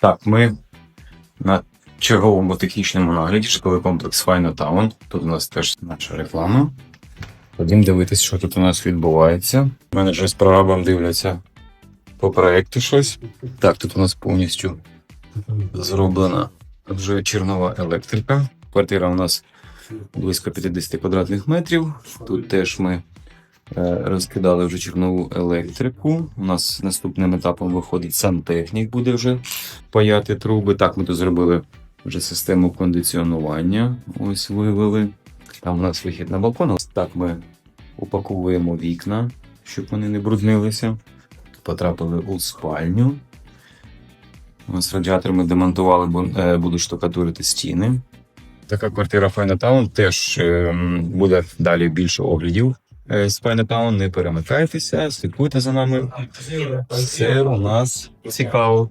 Так, ми на черговому технічному нагляді житловий комплекс Таун. Тут у нас теж наша реклама. Ходім дивитись, що тут у нас відбувається. Менеджери з прорабом дивляться по проекту щось. Так, тут у нас повністю зроблена вже чернова електрика. Квартира у нас близько 50 квадратних метрів. Тут теж ми розкидали вже чернову електрику. У нас наступним етапом виходить сантехнік, буде вже паяти труби. Так, ми тут зробили вже систему кондиціонування. Ось вивели. Там у нас вихід на балкон. Ось Так ми упаковуємо вікна, щоб вони не бруднилися. Потрапили у спальню. Ось радіатор ми демонтували, бо е, будуть штукатурити стіни. Така квартира Файна Таун теж е, буде далі більше оглядів. Е, З Файна Таун не перемикайтеся, слідкуйте за нами. Все у нас цікаво.